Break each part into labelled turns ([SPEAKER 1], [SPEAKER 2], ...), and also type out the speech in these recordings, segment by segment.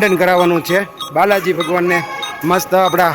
[SPEAKER 1] મુંડન કરાવવાનું છે. બાલાજી ભગવાનને મસ્ત આપણા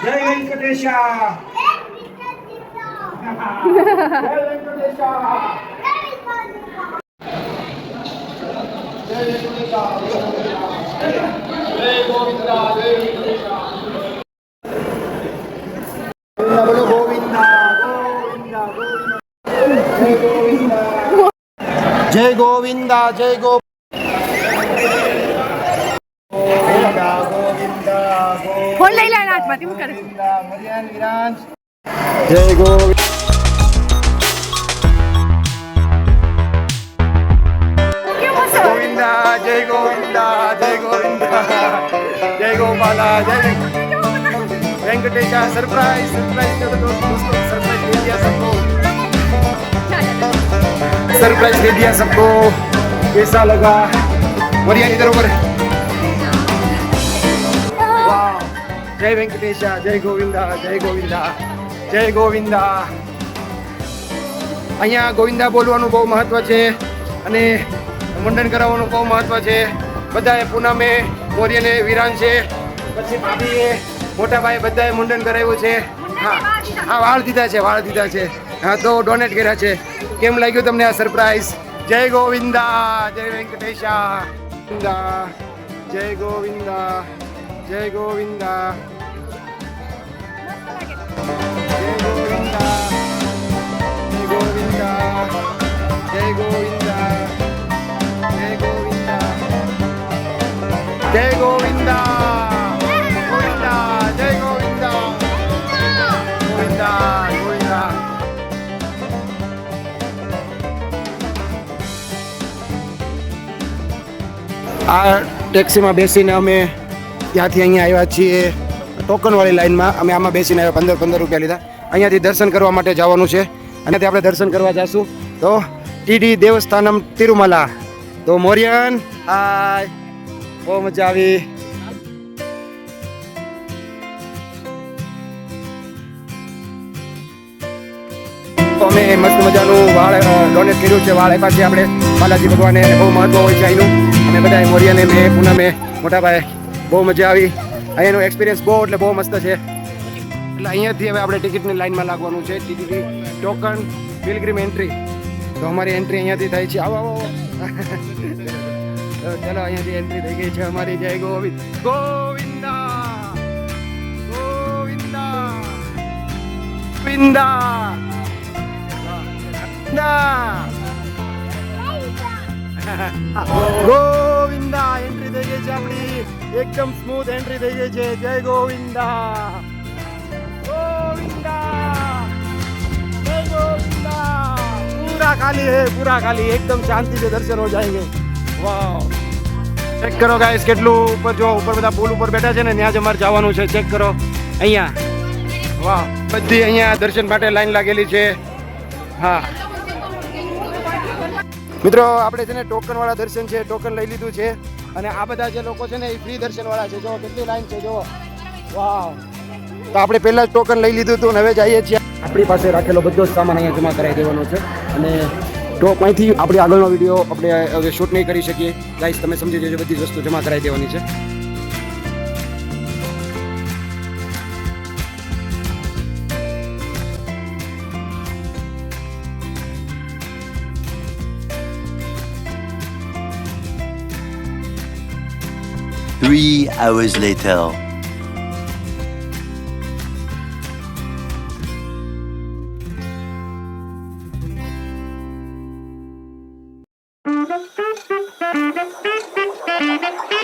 [SPEAKER 1] જય વેંકટેશ. જય ગો ગોવિંદા ગોવિંદા
[SPEAKER 2] ફોન લઈ લે હાથમાંથી છે
[SPEAKER 1] ગોવિંદા જય ગોવિંદા જય ગોવિંદા જય ગોપાલા જય વેંકટેશા સરપ્રાઈઝ સરપ્રાઈઝ દો દો दोस्तों सरप्राइज दे दिया सबको सरप्राइज दे दिया सबको कैसा लगा मरिया इधर ऊपर वाह जय वेंकटेशा जय गोविंदा जय गोविंदा જય ગોવિંદા અહીંયા ગોવિંદા બોલવાનું બહુ મહત્વ છે અને મુંડન કરાવવાનું બહુ મહત્વ છે. બધાએ પૂનમે મોર્યને વિરાન છે. પછી ભાભીએ મોટા ભાઈ બધાએ મુંડન કરાવ્યું છે. હા હા, વાળ દીધા છે, વાળ દીધા છે. હા, તો ડોનેટ કર્યા છે. કેમ લાગ્યું તમને આ સરપ્રાઈઝ જય ગોવિંદા, જય વેંકટેશા. ગોવિંદા, જય ગોવિંદા જય ગોવિંદા. જય ગોવિંદા જય ગોવિંદા જય ગોવિંદા. જય ગોવિંદા. ગોવિંદા, જય ગોવિંદા. ગોવિંદા ગોવિંદા. આ ટેક્સીમાં બેસીને અમે ત્યાંથી અહીંયા આવ્યા છીએ. ટોકનવાળી લાઈનમાં અમે આમાં બેસીને આવ્યા, પંદર પંદર રૂપિયા લીધા. અહીંયાથી દર્શન કરવા માટે જવાનું છે. અને આપણે દર્શન કરવા જઈશું તો ટીડી દેવસ્થાનમ તિરુમલા. તો મોરિયન, હાય. બહુ મજા આવી. તો અમે મસ્ત મજાનું વાળ ડોનેટ કર્યું છે, વાળ આપ્યા આપણે. બાલાજી ભગવાને બહુ મહત્વ હોય છે અહીંનું. અમે બધા મોરિયાને મેં પૂનમે મોટા ભાઈ, બહુ મજા આવી. અહીંયાનો એક્સપિરિયન્સ બહુ, એટલે બહુ મસ્ત છે. એટલે અહીંયાથી હવે આપણે ટિકિટની લાઈનમાં લાગવાનું છે. ટીટીડી ટોકન પિલગ્રીમ એન્ટ્રી તો અમારી એન્ટ્રી અહીંયાથી થાય છે. આવો આવો. તો ચલો અહીંયાથી એન્ટ્રી થઈ ગઈ છે અમારી જય ગોવિંદ ગોવિંદા ગોવિંદા ગોવિંદા ગોવિંદા ગોવિંદા એન્ટ્રી થઈ ગઈ છે આપણી એકદમ સ્મૂથ એન્ટ્રી થઈ ગઈ છે જય ગોવિંદા ગોવિંદા જય ગોવિંદા પૂરા ખાલી है પૂરા ખાલી એકદમ શાંતિ से दर्शन हो जाएंगे વાવ ચેક કરો ગાઈસ કેટલું ઉપર જો ઉપર બધા પુલ ઉપર બેઠા છે ને, ત્યાં જ અમારે જવાનું છે. ચેક કરો. અહીંયા. વાહ, બધી અહીંયા દર્શન માટે લાઈન લાગેલી છે. હા. મિત્રો, આપણે છે ને ટોકનવાળા દર્શન છે, ટોકન લઈ લીધું છે. અને આ બધા જે લોકો છે ને, એ ફ્રી દર્શનવાળા છે. જો કેટલી લાઈન છે જો વાહ તો આપણે પહેલા જ ટોકન લઈ લીધું હતું અને હવે જઈએ છીએ. આપણી પાસે રાખેલો બધો જ સામાન અહીંયા જમા કરાવી દેવાનો છે. અને ટોપ અહીંથી આપણે આગળનો વીડિયો આપણે હવે શૂટ નહીં કરી શકીએ ગાઈસ તમે સમજી જજો, બધી વસ્તુ જમા કરાવી દેવાની છે
[SPEAKER 3] Three hours later.
[SPEAKER 1] Thank you.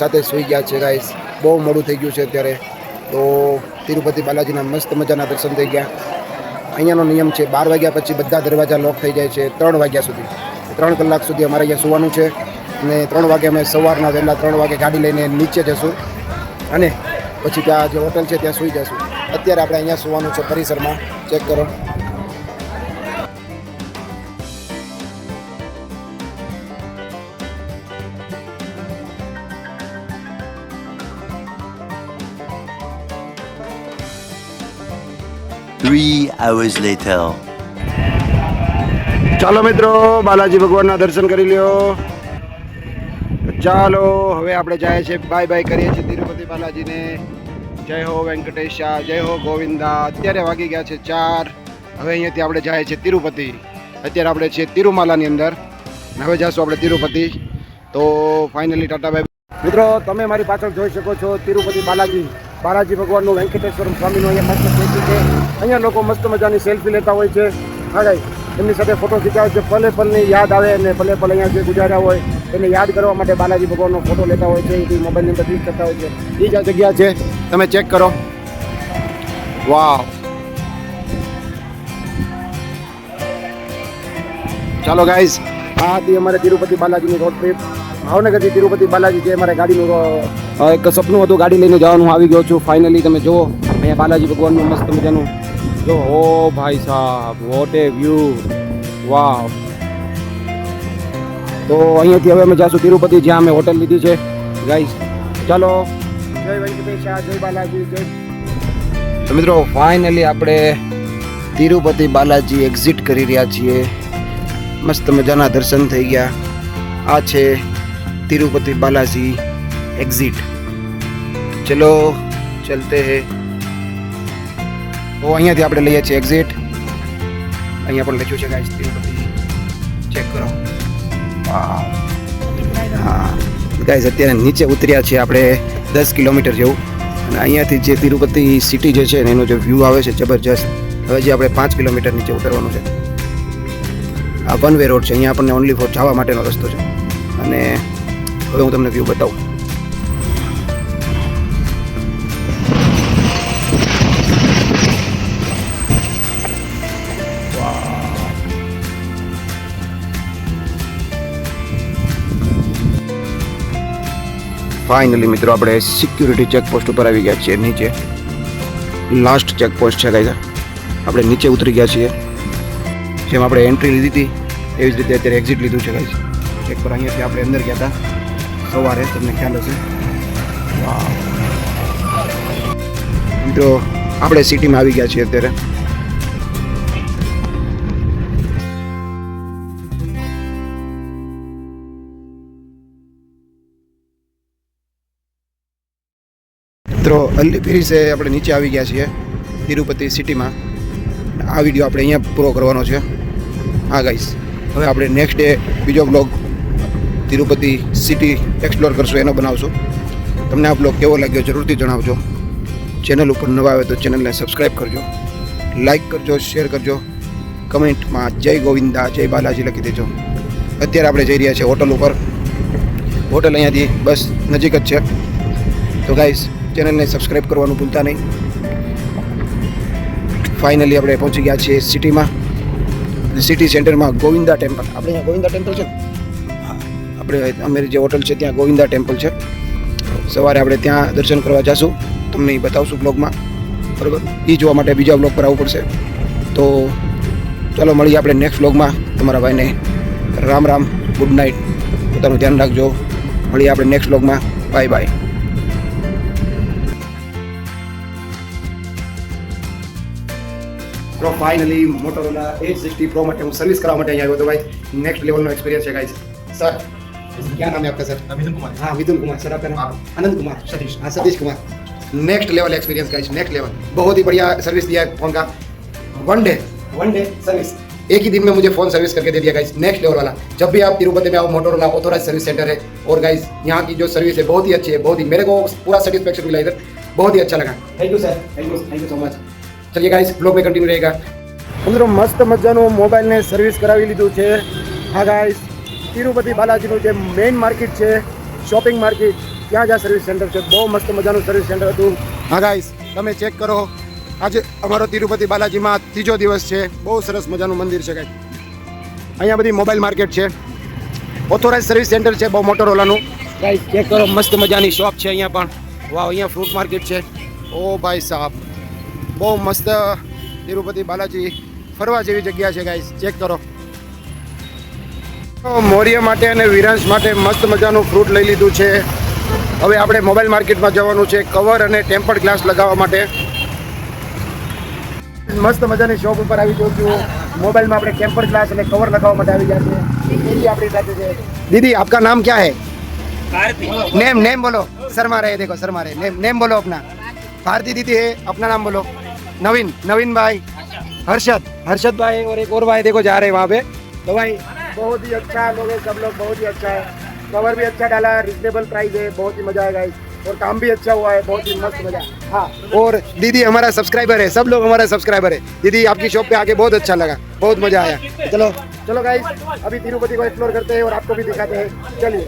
[SPEAKER 1] સાથે સૂઈ ગયા છે ગાઈસ બહુ મોડું થઈ ગયું છે અત્યારે. તો તિરુપતિ બાલાજીના મસ્ત મજાના દર્શન થઈ ગયા. અહીંયાનો નિયમ છે, બાર વાગ્યા પછી બધા દરવાજા લોક થઈ જાય છે, ત્રણ વાગ્યા સુધી. ત્રણ કલાક સુધી અમારે અહીંયા સુવાનું છે. અને ત્રણ વાગે અમે સવારના વહેલા ત્રણ વાગે ગાડી લઈને નીચે જશું. અને પછી ત્યાં જે હોટલ છે, ત્યાં સૂઈ જશું. અત્યારે આપણે અહીંયા સુવાનું છે, પરિસરમાં. ચેક કરો.
[SPEAKER 3] Three hours later.
[SPEAKER 1] ચાલો મિત્રો, બાલાજી ભગવાનના દર્શન કરી લ્યો. ચાલો, હવે આપણે જાય છે બાય બાય કરીએ છીએ તિરુપતિ બાલાજીને. જય હો વેંકટેશા, જય હો ગોવિંદા. અત્યારે વાગી ગયા છે ચાર. હવે અહીંયાથી આપણે જાય છે તિરુપતિ. અત્યારે આપણે છીએ તિરુમાલાની અંદર. હવે જઈશું આપણે તિરુપતિ. તો ફાઇનલી ટાટા બાય. મિત્રો, તમે મારી પાછળ જોઈ શકો છો તિરુપતિ બાલાજી. બાલાજી ભગવાનનું વેંકટેશ્વર સ્વામીનું અહીંયા મસ્ત સ્ટેચ્યુ છે. અહીંયા લોકો મસ્ત મજાની સેલ્ફી લેતા હોય છે. હા ગાઈ એમની સાથે ફોટો ખીચાવે છે. પલે પલની યાદ આવે અને પલે પલ અહીંયા જે ગુજાર્યા હોય, એને યાદ કરવા માટે બાલાજી ભગવાનનો ફોટો લેતા હોય છે. એ મોબાઈલની અંદર ક્લિક કરતા હોય છે. એ જ આ જગ્યા છે. તમે ચેક કરો. વાહ ચાલો ગાઈઝ આ હતી અમારે તિરુપતિ બાલાજીની રોડ ટ્રીપ ભાવનગરથી તિરુપતિ બાલાજી, જે મારે ગાડીનું એક સપનું હતું ગાડી લઈને જવાનું આવી ગયો છું. ફાઇનલી તમે જુઓ, અહીંયા બાલાજી ભગવાનનું મસ્ત મજાનું. જો, ઓ ભાઈ સાહેબ વોટ એ વ્યૂ વાવ તો અહીંયાથી હવે અમે જઈશું તિરુપતિ, જ્યાં અમે હોટલ લીધી છે. ગાઈસ ચાલો. જય વેંકટેશ, જય બાલાજી, જય. મિત્રો ફાઇનલી આપણે તિરુપતિ બાલાજી એક્ઝિટ કરી રહ્યા છીએ. મસ્ત મજાના દર્શન થઈ ગયા. આ છે તિરુપતિ बालाजी એક્ઝિટ ચલો, ચલતે હે. તો અહીંયાથી આપણે લઈએ છીએ એક્ઝિટ અહીંયા પણ લખ્યું છે ગાઈસ તિરુપતિ. ચેક કરો. હા. ગાઈસ અત્યારે નીચે ઉતર્યા છીએ આપણે દસ કિલોમીટર જેવું. અને અહીંયાથી જે તિરુપતિ સિટી જે છે, ને એનો જે વ્યૂ આવે છે, જબરજસ્ત. હવે જે આપણે પાંચ કિલોમીટર નીચે ઉતરવાનું છે. આ વન વે રોડ છે. અહીંયા આપણને ઓનલી ફોર જવા માટેનો રસ્તો છે. અને હવે હું તમને વ્યૂ બતાવું ફાઇનલી મિત્રો આપણે સિક્યુરિટી ચેકપોસ્ટ ઉપર આવી ગયા છીએ નીચે લાસ્ટ ચેકપોસ્ટ છે ગાઈઝ આપણે નીચે ઉતરી ગયા છીએ જેમ આપણે એન્ટ્રી લીધી હતી એવી જ રીતે અત્યારે એક્ઝિટ લીધું છે ગાઈઝ ચેક કરો અહીંયાથી આપણે અંદર ગયા હતા સવારે તમને ખ્યાલ હશે. તો આપણે સિટીમાં આવી ગયા છીએ અત્યારે. મિત્રો અલ્લી છે આપણે નીચે આવી ગયા છીએ, તિરુપતિ સિટીમાં. આ વીડિયો આપણે અહીંયા પૂરો કરવાનો છે. હા ગાઈસ હવે આપણે નેક્સ્ટ ડે બીજો બ્લોગ તિરુપતિ સિટી એક્સપ્લોર કરશું, એનો બનાવશું. તમને આ બ્લોગ કેવો લાગ્યો જરૂરથી જણાવજો. ચેનલ ઉપર નવા આવે તો ચેનલને સબસ્ક્રાઈબ કરજો. લાઈક કરજો શેર કરજો. કમેન્ટમાં જય ગોવિંદા, જય બાલાજી લખી દેજો. અત્યારે આપણે જઈ રહ્યા છીએ હોટલ ઉપર. હોટલ અહીંયાથી બસ નજીક જ છે. તો ગાઈસ ચેનલને સબસ્ક્રાઈબ કરવાનું ભૂલતા નહીં. ફાઇનલી આપણે પહોંચી ગયા છીએ સિટીમાં સિટી સેન્ટરમાં ગોવિંદા ટેમ્પલ આપણે અહીંયા ગોવિંદા ટેમ્પલ છે આપણે અમારી જે હોટલ છે ત્યાં ગોવિંદા ટેમ્પલ છે. સવારે આપણે ત્યાં દર્શન કરવા જઈશું તમને એ બતાવશું બ્લોગમાં બરાબર? એ જોવા માટે બીજા બ્લોગ પર આવવું પડશે. તો ચાલો મળીએ આપણે નેક્સ્ટ બ્લોગમાં તમારા ભાઈને રામ રામ ગુડ નાઇટ પોતાનું ધ્યાન રાખજો. મળીએ આપણે નેક્સ્ટ બ્લોગમાં bye bye pro finally Motorola edge sixty pro માટે હું સર્વિસ કરવા માટે અહીંયા આવ્યો હતો ભાઈ. નેક્સ્ટ લેવલનો એક્સપિરિયન્સ છે ગાઈસ સર. क्या नाम है आपका सर?
[SPEAKER 4] मिथुन कुमार।
[SPEAKER 1] हाँ मिथुन कुमार सर आपका नाम? अनंत कुमार। सतीश। हाँ Satish Kumar. Next level experience का नेक्स्ट लेवल बहुत ही बढ़िया सर्विस दिया है फ़ोन का। One day one day service एक ही दिन में मुझे फ़ोन सर्विस करके दे दिया गाइस नेक्स्ट लेवल वाला। जब भी आप तिरुपति में आओ मोटोरोला ऑथोराइज सर्विस सेंटर है। और गाइस यहाँ की जो सर्विस है बहुत ही अच्छी है बहुत ही। मेरे को पूरा सेटिस्फेक्शन मिला इधर। बहुत ही अच्छा लगा। Thank you sir thank you thank you so much चलिए गाइस ब्लॉग में कंटिन्यू रहेगा। અંદર મસ્ત મજાનું मोबाइल ने सर्विस करा लीधु हाँ गाइस તિરુપતિ બાલાજીનું જે મેઇન માર્કેટ છે શોપિંગ માર્કેટ ત્યાં જ આ સર્વિસ સેન્ટર છે. બહુ મસ્ત મજાનું સર્વિસ સેન્ટર હતું. હા ગાઈસ તમે ચેક કરો. આજે અમારો તિરુપતિ બાલાજીમાં ત્રીજો દિવસ છે. બહુ સરસ મજાનું મંદિર છે ગાઈ અહીંયા બધી મોબાઈલ માર્કેટ છે. ઓથોરાઇઝ સર્વિસ સેન્ટર છે, બહુ મોટોરોલાનું ગાઈસ ચેક કરો. મસ્ત મજાની શોપ છે અહીંયા પણ. વાવ અહીંયા ફ્રૂટ માર્કેટ છે. ઓ ભાઈ સાહેબ બહુ મસ્ત તિરુપતિ બાલાજી ફરવા જેવી જગ્યા છે ગાઈસ ચેક કરો. મૌર્ય માટે અને વિરાંશ માટે મસ્ત મજાનું ફ્રૂટ લઈ લીધું છે હવે આપણે મોબાઈલ માર્કેટમાં જવાનું છે કવર અને ટેમ્પર્ડ ગ્લાસ લગાવવા માટે મસ્ત મજાની શોપ ઉપર આવી ગયો છું મોબાઈલમાં આપણે ટેમ્પર્ડ ગ્લાસ અને કવર લગાવવા માટે આવી ગયા છે દીદી આપણી સાથે છે દીદી આપકા નામ क्या है नेम नेम बोलो शर्मा रहे देखो शर्मा रहे नेम नेम बोलो अपना भारती दीदी है अपना नाम बोलो नवीन नवीन भाई हर्षद हर्षद भाई और एक और भाई देखो जा रहे हैं वहाँ पे तो भाई बहुत ही अच्छा लोग है सब लोग बहुत ही अच्छा है कवर भी अच्छा डाला है रिजनेबल प्राइस है बहुत ही मजा आएगा और काम भी अच्छा हुआ है बहुत ही मस्त मजा हाँ और दीदी हमारा सब्सक्राइबर है सब लोग हमारा सब्सक्राइबर है दीदी आपकी शॉप पे आके बहुत अच्छा लगा बहुत मजा आया चलो चलो गाइस अभी तिरुपति को एक्सप्लोर करते हैं और आपको भी दिखाते हैं चलिए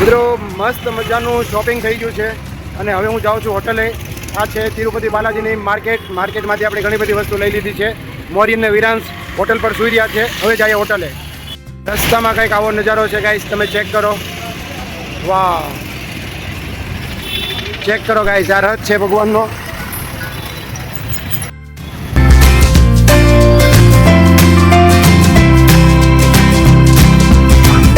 [SPEAKER 1] મિત્રો મસ્ત મજાનું શોપિંગ થઈ ગયું છે અને હવે હું જાઉં છું હોટલે આ છે તિરુપતિ બાલાજીની માર્કેટ માર્કેટમાંથી આપણે ઘણી બધી વસ્તુ લઈ લીધી છે મોરિયન ને વિરાંશ હોટલ પર સુઈ રહ્યા છે હવે જઈએ હોટલે રસ્તામાં કંઈક આવો નજારો છે ગાઈસ તમે ચેક કરો. વાહ. ચેક કરો ગાઈસ આ રથ છે ભગવાનનો.